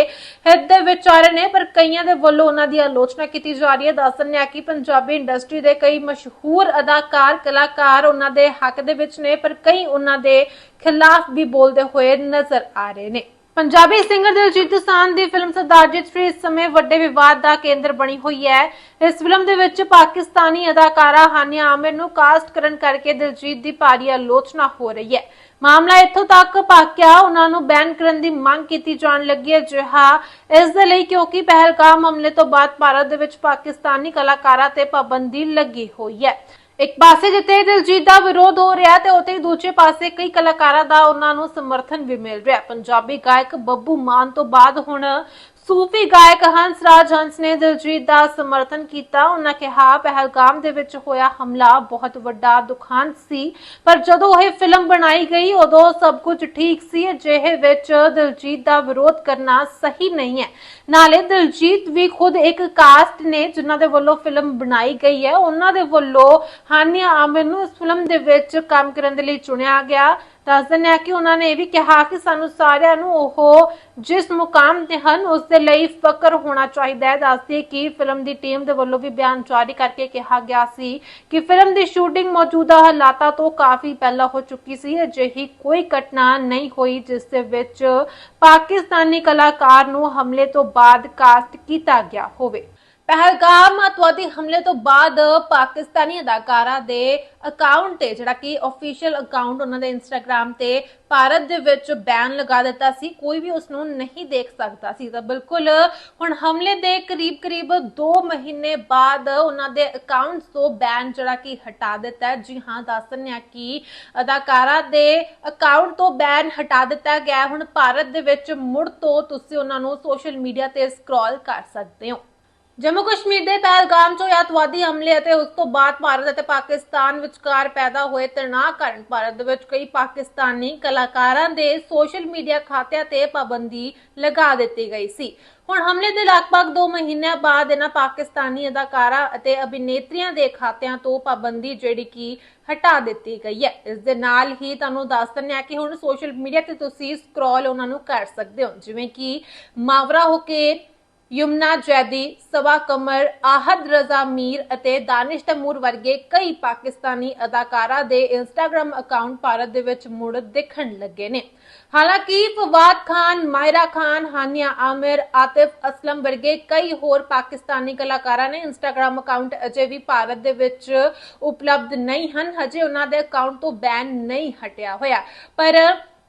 ਹਿੱਤ ਦੇ ਵਿੱਚ ਆ ਰਹੇ ਨੇ, ਪਰ ਕਈਆਂ ਦੇ ਵੱਲੋਂ ਉਹਨਾਂ ਦੀ ਆਲੋਚਨਾ ਕੀਤੀ ਜਾ ਰਹੀ ਹੈ। ਦੱਸ ਦਿੰਦੇ ਕਿ ਪੰਜਾਬੀ ਇੰਡਸਟਰੀ ਦੇ ਕਈ ਮਸ਼ਹੂਰ ਅਦਾਕਾਰ, ਕਲਾਕਾਰ ਉਹਨਾਂ ਦੇ ਹੱਕ ਦੇ ਵਿੱਚ ਨੇ, ਪਰ ਕਈ ਉਹਨਾਂ ਦੇ ਖਿਲਾਫ ਵੀ ਬੋਲਦੇ ਹੋਏ ਨਜ਼ਰ ਆ ਰਹੇ ਨੇ। ਪੰਜਾਬੀ ਸਿੰਗਰ ਦਿਲਜੀਤ ਦੋਸਾਂਝ ਦੀ ਫਿਲਮ ਸਰਦਾਰ ਜੀ 3 ਇਸ ਸਮੇਂ ਵੱਡੇ ਵਿਵਾਦ ਦਾ ਕੇਂਦਰ ਬਣੀ ਹੋਈ ਹੈ। ਇਸ ਫਿਲਮ ਦੇ ਵਿੱਚ ਪਾਕਿਸਤਾਨੀ ਅਦਾਕਾਰਾ ਹਾਨੀਆ ਆਮਿਰ ਨੂੰ ਕਾਸਟ ਕਰਨ ਕਰਕੇ ਦਿਲਜੀਤ ਦੀ ਭਾਰੀ ਆਲੋਚਨਾ ਹੋ ਰਹੀ ਹੈ। ਮਾਮਲਾ ਇੱਥੋਂ ਤੱਕ ਪਾਕਿਆ, ਉਹਨਾਂ ਨੂੰ ਬੈਨ ਕਰਨ ਦੀ ਮੰਗ ਕੀਤੀ ਜਾਣ ਲੱਗੀ ਹੈ। ਜਿਹਾ ਇਸ ਦੇ ਲਈ ਕਿਉਂਕਿ ਪਹਿਲਗਾਮ ਹਮਲੇ ਤੋਂ ਬਾਅਦ ਭਾਰਤ ਦੇ ਵਿੱਚ ਪਾਕਿਸਤਾਨੀ ਕਲਾਕਾਰਾਂ ਤੇ ਪਾਬੰਦੀ ਲੱਗੀ ਹੋਈ ਹੈ। ਇੱਕ ਪਾਸੇ ਜਿੱਥੇ ਦਿਲਜੀਤ ਦਾ ਵਿਰੋਧ ਹੋ ਰਿਹਾ ਤੇ ਉੱਥੇ ਹੀ ਦੂਜੇ ਪਾਸੇ ਕਈ ਕਲਾਕਾਰਾਂ ਦਾ ਉਹਨਾਂ ਨੂੰ ਸਮਰਥਨ ਵੀ ਮਿਲ ਰਿਹਾ। ਪੰਜਾਬੀ ਗਾਇਕ ਬੱਬੂ ਮਾਨ ਤੋਂ ਬਾਅਦ ਹੁਣ ਸੂਫੀ ਗਾਇਕ ਹੰਸਰਾਜ ਹੰਸ ਨੇ ਦਿਲਜੀਤ ਦਾ ਸਮਰਥਨ ਕੀਤਾ। ਉਹਨਾਂ ਕਿਹਾ, ਪਹਿਲਗਾਮ ਦੇ ਵਿੱਚ ਹੋਇਆ ਹਮਲਾ ਬਹੁਤ ਵੱਡਾ ਦੁਖਾਂਤ ਸੀ, ਪਰ ਜਦੋਂ ਇਹ ਫਿਲਮ ਬਣਾਈ ਗਈ, ਉਦੋਂ ਸਭ ਕੁਝ ਠੀਕ ਸੀ। ਅਜਿਹੇ ਵਿੱਚ ਦਿਲਜੀਤ ਦਾ ਵਿਰੋਧ ਕਰਨਾ ਸਹੀ ਨਹੀਂ ਹੈ। ਨਾਲੇ ਦਿਲਜੀਤ ਵੀ ਖੁਦ ਇੱਕ ਕਾਸਟ ਨੇ ਜਿਨ੍ਹਾਂ ਦੇ ਵੱਲੋਂ ਫਿਲਮ ਬਣਾਈ ਗਈ ਹੈ। ਉਹਨਾਂ ਦੇ ਵੱਲੋਂ ਹਾਨੀਆ ਆਮਿਰ ਨੂੰ ਇਸ ਫਿਲਮ ਦੇ ਵਿੱਚ ਕੰਮ ਕਰਨ ਦੇ ਲਈ ਚੁਣਿਆ ਗਿਆ। ਦੱਸ ਦਿੰਦੇ ਹਾਂ ਕਿ ਉਹਨਾਂ ਨੇ ਇਹ ਵੀ ਕਿਹਾ ਕਿ ਸਾਨੂੰ ਸਾਰਿਆਂ ਨੂੰ ਉਹ ਜਿਸ ਮੁਕਾਮ ਤੇ ਹਨ, ਉਸ ਦੇ ਲਈ ਫਕਰ ਹੋਣਾ ਚਾਹੀਦਾ ਹੈ। ਦੱਸਦੇ ਕਿ ਫਿਲਮ ਦੀ ਟੀਮ ਦੇ ਵੱਲੋਂ ਵੀ ਬਿਆਨ ਜਾਰੀ ਕਰਕੇ ਕਿਹਾ ਗਿਆ ਸੀ ਕਿ ਫਿਲਮ ਦੀ ਸ਼ੂਟਿੰਗ ਮੌਜੂਦਾ ਹਾਲਾਤਾਂ ਤੋਂ ਕਾਫੀ ਪਹਿਲਾਂ ਹੋ ਚੁੱਕੀ ਸੀ। ਅਜਿਹੀ ਕੋਈ ਘਟਨਾ ਨਹੀਂ ਹੋਈ, ਜਿਸ ਦੇ ਵਿੱਚ ਪਾਕਿਸਤਾਨੀ ਕਲਾਕਾਰ ਨੂੰ ਹਮਲੇ ਤੋਂ ਬਾਅਦ ਕਾਸਟ ਕੀਤਾ ਗਿਆ ਹੋਵੇ। ਪਹਿਲਗਾਮ ਅਤਵਾਦੀ ਹਮਲੇ ਤੋਂ ਬਾਅਦ ਪਾਕਿਸਤਾਨੀ ਅਦਾਕਾਰਾ ਦੇ ਅਕਾਊਂਟ ਤੇ, ਜਿਹੜਾ ਕਿ ਅਫੀਸ਼ੀਅਲ ਅਕਾਊਂਟ ਉਹਨਾਂ ਦੇ ਇੰਸਟਾਗ੍ਰam ਤੇ, ਭਾਰਤ ਦੇ ਵਿੱਚ ਬੈਨ ਲਗਾ ਦਿੱਤਾ ਸੀ। ਕੋਈ ਵੀ ਉਸ ਨੂੰ ਨਹੀਂ ਦੇਖ ਸਕਦਾ ਸੀ। ਤਾਂ ਬਿਲਕੁਲ ਹੁਣ ਹਮਲੇ ਦੇ ਕਰੀਬ-ਕਰੀਬ 2 ਮਹੀਨੇ ਬਾਅਦ ਉਹਨਾਂ ਦੇ ਅਕਾਊਂਟਸ ਤੋਂ ਬੈਨ ਜਿਹੜਾ ਕਿ ਹਟਾ ਦਿੱਤਾ ਜੀ ਹਾਂ ਦੱਸ ਦਿੰਦੇ ਆ ਕਿ ਅਦਾਕਾਰਾ ਦੇ ਅਕਾਊਂਟ ਤੋਂ ਬੈਨ ਹਟਾ ਦਿੱਤਾ ਗਿਆ ਹੁਣ ਭਾਰਤ ਦੇ ਵਿੱਚ ਮੁੜ ਤੋਂ ਤੁਸੀਂ ਉਹਨਾਂ ਨੂੰ ਸੋਸ਼ਲ ਮੀਡੀਆ ਤੇ ਸਕਰੋਲ ਕਰ ਸਕਦੇ ਹੋ। ਜੰਮੂ ਕਸ਼ਮੀਰ ਦੇ ਪਹਿਲਗਾਮ 'ਚ ਹੋਏ ਹਮਲੇ ਅਤੇ ਉਸ ਤੋਂ ਬਾਅਦ ਭਾਰਤ ਅਤੇ ਪਾਕਿਸਤਾਨ ਵਿਚਕਾਰ ਪੈਦਾ ਹੋਏ ਤਣਾਅ ਕਾਰਨ ਭਾਰਤ ਦੇ ਵਿੱਚ ਕਈ ਪਾਕਿਸਤਾਨੀ ਕਲਾਕਾਰਾਂ ਦੇ ਸੋਸ਼ਲ ਮੀਡੀਆ ਖਾਤਿਆਂ ਤੇ ਪਾਬੰਦੀ ਲਗਾ ਦਿੱਤੀ ਗਈ ਸੀ। ਹੁਣ ਹਮਲੇ ਦੇ ਲਗਭਗ 2 ਮਹੀਨਿਆਂ ਬਾਅਦ ਇਹਨਾਂ ਪਾਕਿਸਤਾਨੀ ਅਦਾਕਾਰਾਂ ਅਤੇ ਅਭਿਨੇਤਰੀਆਂ ਦੇ ਖਾਤਿਆਂ ਤੋਂ ਪਾਬੰਦੀ ਜਿਹੜੀ ਕਿ ਹਟਾ ਦਿੱਤੀ ਗਈ ਹੈ। ਇਸ ਦੇ ਨਾਲ ਹੀ ਤੁਹਾਨੂੰ ਦੱਸ ਦਿੰਦੇ ਆ ਕਿ ਹੁਣ ਸੋਸ਼ਲ ਮੀਡੀਆ ਤੇ ਤੁਸੀਂ ਸਕਰੋਲ ਉਹਨਾਂ ਨੂੰ ਕਰ ਸਕਦੇ ਹੋ। ਜਿਵੇਂ ਕਿ ਮਾਵਰਾ ਹੋਕੇ ਯੁਮਨਾ, ਜੈਦੀ, ਸਵਾ ਕਮਰ, ਆਹਦ ਰਜ਼ਾ, ਮੀਰ ਅਤੇ ਦਾਨਿਸ਼ ਤੈਮੂਰ ਵਰਗੇ ਕਈ ਪਾਕਿਸਤਾਨੀ ਅਦਾਕਾਰਾਂ ਦੇ ਇੰਸਟਾਗ੍ਰam ਅਕਾਊਂਟ ਭਾਰਤ ਦੇ ਵਿੱਚ ਮੁੜ ਦਿਖਣ ਲੱਗੇ ਨੇ। ਹਾਲਾਂਕਿ ਫਵਾਦ ਖਾਨ, ਮਾਇਰਾ ਖਾਨ, ਹਾਨੀਆ ਆਮਿਰ, ਆਤਿਫ ਅਸਲਮ ਵਰਗੇ ਕਈ ਹੋਰ ਪਾਕਿਸਤਾਨੀ ਕਲਾਕਾਰਾਂ ਨੇ ਇੰਸਟਾਗ੍ਰam ਅਕਾਊਂਟ ਅਜੇ ਵੀ ਭਾਰਤ ਦੇ ਵਿੱਚ ਉਪਲਬਧ ਨਹੀਂ ਹਨ। ਹਜੇ ਉਹਨਾਂ ਦੇ ਅਕਾਊਂਟ ਤੋਂ ਬੈਨ ਨਹੀਂ ਹਟਿਆ ਹੋਇਆ। ਪਰ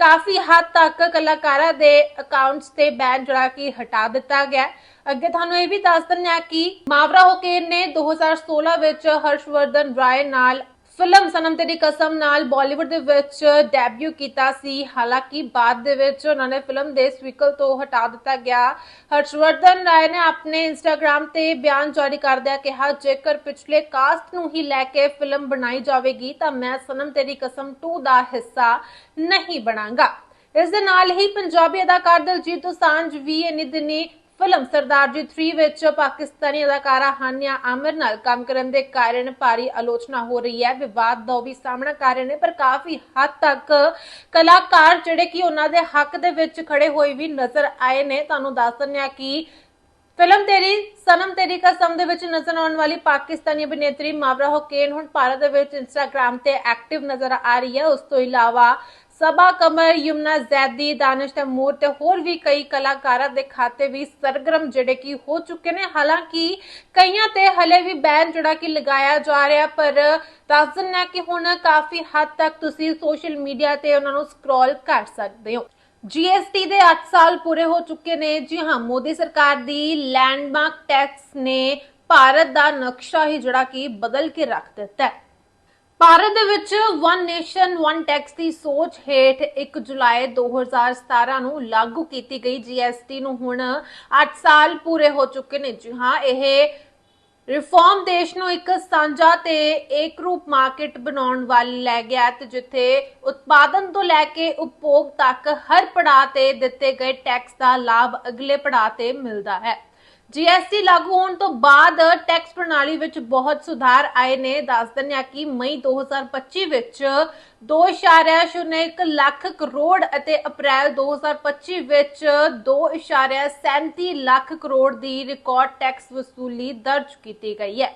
ਕਾਫੀ ਹੱਦ ਤੱਕ ਕਲਾਕਾਰਾਂ ਦੇ ਅਕਾਊਂਟਸ ਤੇ ਬੈਨ ਜਿਹੜਾ ਕਿ ਹਟਾ ਦਿੱਤਾ ਗਿਆ ਅੱਗੇ ਤੁਹਾਨੂੰ ਇਹ ਵੀ ਦੱਸ ਦਿੰਦੇ ਹਾਂ ਕਿ ਮਾਵਰਾ ਹੋਕੇਰ ਨੇ 2016 ਵਿੱਚ ਹਰਸ਼ਵਰਧਨ ਰਾਏ ਨਾਲ ਫਿਲਮ ਸਨਮ ਤੇਰੀ ਕਸਮ ਨਾਲ ਬਾਲੀਵੁੱਡ ਦੇ ਵਿੱਚ ਡੈਬਿਊ ਕੀਤਾ ਸੀ। ਹਾਲਾਂਕਿ ਬਾਅਦ ਦੇ ਵਿੱਚ ਉਹਨਾਂ ਨੇ ਫਿਲਮ ਦੇ ਸਵੀਕਲ ਤੋਂ ਹਟਾ ਦਿੱਤਾ ਗਿਆ। ਹਰਸ਼ਵਰਧਨ ਰਾਏ ਨੇ ਆਪਣੇ ਇੰਸਟਾਗ੍ਰam ਤੇ ਬਿਆਨ ਜਾਰੀ ਕਰਦਿਆਂ ਕਿਹਾ, ਜੇਕਰ ਪਿਛਲੇ ਕਾਸਟ ਨੂੰ ਹੀ ਲੈ ਕੇ ਫਿਲਮ ਬਣਾਈ ਜਾਵੇਗੀ, ਤਾਂ ਮੈਂ ਸਨਮ ਤੇਰੀ ਕਸਮ 2 ਦਾ ਹਿੱਸਾ ਨਹੀਂ ਬਣਾਂਗਾ। ਇਸ ਦੇ ਨਾਲ ਹੀ ਪੰਜਾਬੀ ਅਦਾਕਾਰ ਦਲਜੀਤ ਦੋਸਾਂਝ ਵੀ ਇਨੀ ਦਿਨੀ ਫਿਲਮ ਸਰਦਾਰ 3 ਵਿੱਚ ਪਾਕਿਸਤਾਨੀ ਅਦਾਕਾਰਾ ਹਾਨੀਆ ਆਮਿਰ ਨਾਲ ਕੰਮ ਕਰਨ ਦੇ ਕਾਰਨ ਭਾਰੀ ਆਲੋਚਨਾ ਹੋ ਰਹੀ ਹੈ। ਵਿਵਾਦ ਦਾ ਵੀ ਸਾਹਮਣਾ ਕਰ ਰਹੇ ਨੇ, ਪਰ ਕਾਫੀ ਹੱਦ ਤੱਕ ਕਲਾਕਾਰ ਜਿਹੜੇ ਕਿ ਉਹਨਾਂ ਦੇ ਹੱਕ ਦੇ ਵਿੱਚ ਖੜੇ ਹੋਏ ਵੀ ਨਜ਼ਰ ਆਏ ਨੇ। ਤੁਹਾਨੂੰ ਦੱਸ ਦਿੰਦੇ ਆ ਕਿ ਫਿਲਮ ਤੇਰੀ, ਸਨਮ ਤੇਰੀ ਕਸਮ ਦੇ ਵਿੱਚ ਨਜ਼ਰ ਆਉਣ ਵਾਲੀ ਪਾਕਿਸਤਾਨੀ ਅਭਿਨੇਤਰੀ ਮਾਵਰਾ ਹੋਕੇਨ ਹੁਣ ਭਾਰਤ ਦੇ ਵਿੱਚ ਇੰਸਟਾਗ੍ਰam ਤੇ ਐਕਟਿਵ ਨਜ਼ਰ ਆ ਰਹੀ ਹੈ। ਉਸ ਤੋਂ ਇਲਾਵਾ ਸਬਾ ਕਮਰ, ਯਮਨਾ ਜ਼ੈਦੀ, ਦਾਨਿਸ਼ ਤੈਮੂਰ ਤੇ ਹੋਰ ਵੀ ਕਈ ਕਲਾਕਾਰਾਂ ਦੇ ਖਾਤੇ ਵੀ ਸਰਗਰਮ ਜਿਹੜੇ ਕਿ ਹੋ ਚੁੱਕੇ ਨੇ। ਹਾਲਾਂਕਿ ਕਈਆਂ ਤੇ ਹਲੇ ਵੀ ਬੈਨ ਜਿਹੜਾ ਕਿ ਲਗਾਇਆ ਜਾ ਰਿਹਾ, ਪਰ ਦੱਸ ਦਿੰਨਾ ਕਿ ਹੁਣ ਕਾਫੀ ਹੱਦ ਤੱਕ ਤੁਸੀਂ ਸੋਸ਼ਲ ਮੀਡੀਆ ਤੇ ਉਹਨਾਂ ਨੂੰ ਸਕਰੋਲ ਕਰ ਸਕਦੇ ਹੋ। ਜੀਐਸਟੀ ਦੇ 8 ਸਾਲ ਪੂਰੇ ਹੋ ਚੁੱਕੇ ਨੇ। ਜੀ ਹਾਂ, ਮੋਦੀ ਸਰਕਾਰ ਦੀ ਲੈਂਡਮਾਰਕ ਟੈਕਸ ਨੇ ਭਾਰਤ ਦਾ ਨਕਸ਼ਾ ਹੀ ਜਿਹੜਾ ਕਿ ਬਦਲ ਕੇ ਰੱਖ ਦਿੱਤਾ ਹੈ। ਭਾਰਤ ਦੇ ਵਿੱਚ ਵਨ ਨੇਸ਼ਨ ਵਨ ਟੈਕਸ ਦੀ ਸੋਚ ਹੇਠ 1 ਜੁਲਾਈ 2017 ਨੂੰ ਲਾਗੂ ਕੀਤੀ ਗਈ ਜੀਐਸਟੀ ਨੂੰ ਹੁਣ 8 ਸਾਲ ਪੂਰੇ ਹੋ ਚੁੱਕੇ ਨੇ। ਜੀ ਹਾਂ, ਇਹ ਰਿਫਾਰਮ ਦੇਸ਼ ਨੂੰ ਇੱਕ ਸਾਂਝਾ ਤੇ ਏਕਰੂਪ ਮਾਰਕੀਟ ਬਣਾਉਣ ਵੱਲ ਲੈ ਗਿਆ ਤੇ ਜਿੱਥੇ ਉਤਪਾਦਨ ਤੋਂ ਲੈ ਕੇ ਉਪਭੋਗ ਤੱਕ ਹਰ ਪੜਾਅ ਤੇ ਦਿੱਤੇ ਗਏ ਟੈਕਸ ਦਾ ਲਾਭ ਅਗਲੇ ਪੜਾਅ ਤੇ ਮਿਲਦਾ ਹੈ। ਜੀਐਸਟੀ ਲਾਗੂ ਹੋਣ ਤੋਂ ਬਾਅਦ ਟੈਕਸ ਪ੍ਰਣਾਲੀ ਵਿੱਚ ਬਹੁਤ ਸੁਧਾਰ ਆਏ ਨੇ। ਦੱਸ ਦਿੰਦੇ ਹਾਂ ਕਿ ਮਈ 2025 ਵਿੱਚ 2.01 ਲੱਖ ਕਰੋੜ ਅਤੇ ਅਪ੍ਰੈਲ 2025 ਵਿੱਚ 2.37 ਲੱਖ ਕਰੋੜ ਦੀ ਰਿਕਾਰਡ ਟੈਕਸ ਵਸੂਲੀ ਦਰਜ ਕੀਤੀ ਗਈ ਹੈ।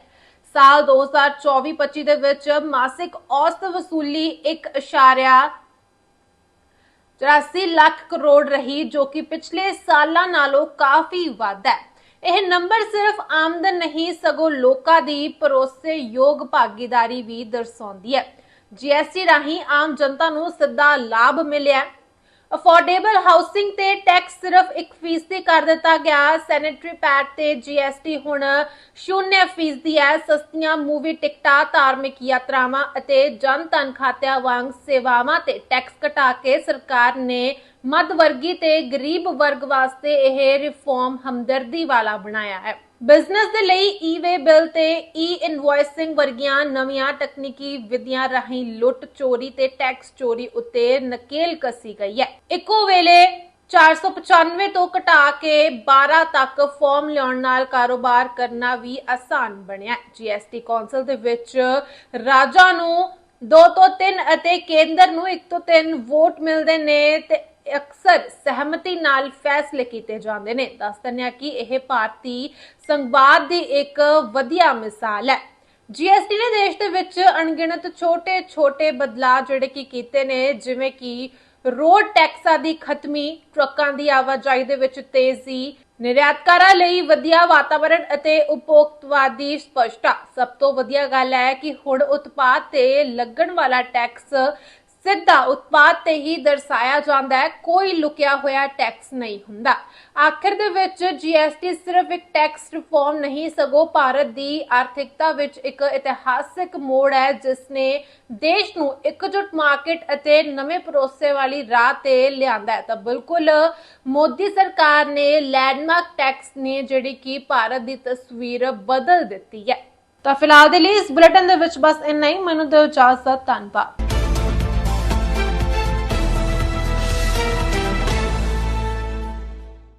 ਸਾਲ 2024-25 ਦੇ ਵਿੱਚ ਮਾਸਿਕ ਔਸਤ ਵਸੂਲੀ 1.83 ਲੱਖ ਕਰੋੜ ਰਹੀ, ਜੋ ਕਿ ਪਿਛਲੇ ਸਾਲਾਂ ਨਾਲੋਂ ਕਾਫੀ ਵੱਧ ਹੈ। ਇਹ ਨੰਬਰ ਸਿਰਫ ਆਮਦਨ ਨਹੀਂ, ਸਗੋਂ ਲੋਕਾਂ ਦੀ ਭਰੋਸੇਯੋਗ ਭਾਗੀਦਾਰੀ ਵੀ ਦਰਸਾਉਂਦੀ ਹੈ। ਜੀਐਸਟੀ ਰਾਹੀਂ ਆਮ ਜਨਤਾ ਨੂੰ ਸਿੱਧਾ ਲਾਭ ਮਿਲਿਆ ਅਫੋਰਡੇਬਲ ਹਾਊਸਿੰਗ ਤੇ ਟੈਕਸ ਸਿਰਫ 1% ਕਰ ਦਿੱਤਾ ਗਿਆ। ਸੈਨੇਟਰੀ ਪੈਡ ਤੇ ਜੀਐਸਟੀ ਹੁਣ 0% ਹੈ। ਸਸਤੀਆਂ ਮੂਵੀ ਟਿਕਟਾਂ, ਧਾਰਮਿਕ ਯਾਤਰਾਵਾਂ ਅਤੇ ਜਨ ਧਨ ਖਾਤਿਆਂ ਵਾਂਗ ਸੇਵਾਵਾਂ ਤੇ ਟੈਕਸ ਘਟਾ ਕੇ ਸਰਕਾਰ ਨੇ ਮੱਧ ਵਰਗੀ ਤੇ ਗਰੀਬ ਵਰਗ ਵਾਸਤੇ ਇਹ ਰਿਫਾਰਮ ਹਮਦਰਦੀ ਵਾਲਾ ਬਣਾਇਆ ਹੈ। ਬਿਜ਼ਨਸ ਦੇ ਲਈ ਈ-ਵੇ ਬਿੱਲ ਤੇ ਈ-ਇਨਵੋਇਸਿੰਗ ਵਰਗੀਆਂ ਨਵੀਆਂ ਤਕਨੀਕੀ ਵਿਧੀਆਂ ਰਾਹੀਂ ਲੁੱਟ ਚੋਰੀ ਤੇ ਟੈਕਸ ਚੋਰੀ ਉੱਤੇ ਨਕੇਲ ਕਸੀ ਗਈ ਹੈ। ਇੱਕੋ ਵੇਲੇ 495 ਤੋਂ ਘਟਾ ਕੇ 12 ਤੱਕ ਫਾਰਮ ਲਿਆਉਣ ਨਾਲ ਕਾਰੋਬਾਰ ਕਰਨਾ ਵੀ ਆਸਾਨ ਬਣਿਆ। ਜੀਐਸਟੀ ਕੌਂਸਲ ਦੇ ਵਿੱਚ ਰਾਜਾਂ ਨੂੰ 2 ਤੋਂ 3 ਅਤੇ ਕੇਂਦਰ ਨੂੰ 1 ਤੋਂ 3 ਵੋਟ ਮਿਲਦੇ ਨੇ ਤੇ ਅਕਸਰ ਸਹਿਮਤੀ ਨਾਲ ਫੈਸਲੇ ਕੀਤੇ ਜਾਂਦੇ ਨੇ। ਦੱਸ ਦਿੰਦੇ ਕਿ ਇਹ ਭਾਰਤੀ ਸੰਵਾਦ ਦੀ ਇੱਕ ਵਧੀਆ ਮਿਸਾਲ ਹੈ। ਜੀਐਸਟੀ ਨੇ ਦੇਸ਼ ਦੇ ਵਿੱਚ ਅਣਗਿਣਤ ਛੋਟੇ-ਛੋਟੇ ਬਦਲਾਅ ਜਿਹੜੇ ਕਿ ਕੀਤੇ ਨੇ, ਜਿਵੇਂ ਕਿ ਰੋਡ ਟੈਕਸਾਂ ਦੀ ਖਤਮੀ, ਟਰੱਕਾਂ ਦੀ ਆਵਾਜਾਈ ਦੇ ਵਿੱਚ ਤੇਜ਼ੀ, ਨਿਰਯਾਤਕਾਰਾਂ ਲਈ ਵਧੀਆ ਵਾਤਾਵਰਣ ਅਤੇ ਉਪਭੋਗਤਵਾਦੀ ਸਪਸ਼ਟਤਾ। ਸਭ ਤੋਂ ਵਧੀਆ ਗੱਲ ਹੈ ਕਿ ਹੁਣ ਉਤਪਾਦ ਤੇ ਲੱਗਣ ਵਾਲਾ ਟੈਕਸ ਸਿੱਧਾ ਉਤਪਾਦ ਤੇ ਹੀ ਦਰਸਾਇਆ ਜਾਂਦਾ ਹੈ। ਕੋਈ ਲੁਕਿਆ ਹੋਇਆ ਟੈਕਸ ਨਹੀਂ ਹੁੰਦਾ। ਆਖਿਰ ਦੇ ਵਿੱਚ ਜੀਐਸਟੀ ਸਿਰਫ ਇੱਕ ਟੈਕਸ ਰਿਫਾਰਮ ਨਹੀਂ, ਸਗੋਂ ਭਾਰਤ ਦੀ ਆਰਥਿਕਤਾ ਵਿੱਚ ਇੱਕ ਇਤਿਹਾਸਿਕ ਮੋੜ ਹੈ ਜਿਸ ਨੇ ਦੇਸ਼ ਨੂੰ ਇਕਜੁੱਟ ਮਾਰਕੀਟ ਅਤੇ ਨਵੇਂ ਭਰੋਸੇ ਵਾਲੀ ਰਾਹ ਤੇ ਲਿਆਂਦਾ ਹੈ। ਤਾਂ ਬਿਲਕੁਲ ਮੋਦੀ ਸਰਕਾਰ ਨੇ ਲੈਂਡਮਾਰਕ ਟੈਕਸ ਨੇ ਜਿਹੜੀ ਕਿ ਭਾਰਤ ਦੀ ਤਸਵੀਰ ਬਦਲ ਦਿੱਤੀ ਹੈ। ਤਾਂ ਫਿਲਹਾਲ ਦੇ ਲਈ ਇਸ ਬੁਲੇਟਿਨ ਦੇ ਵਿੱਚ ਬਸ ਇੰਨਾ ਹੀ। ਮੈਨੂੰ ਦਿਓ ਇਜਾਜ਼ਤ ਧੰਨਵਾਦ।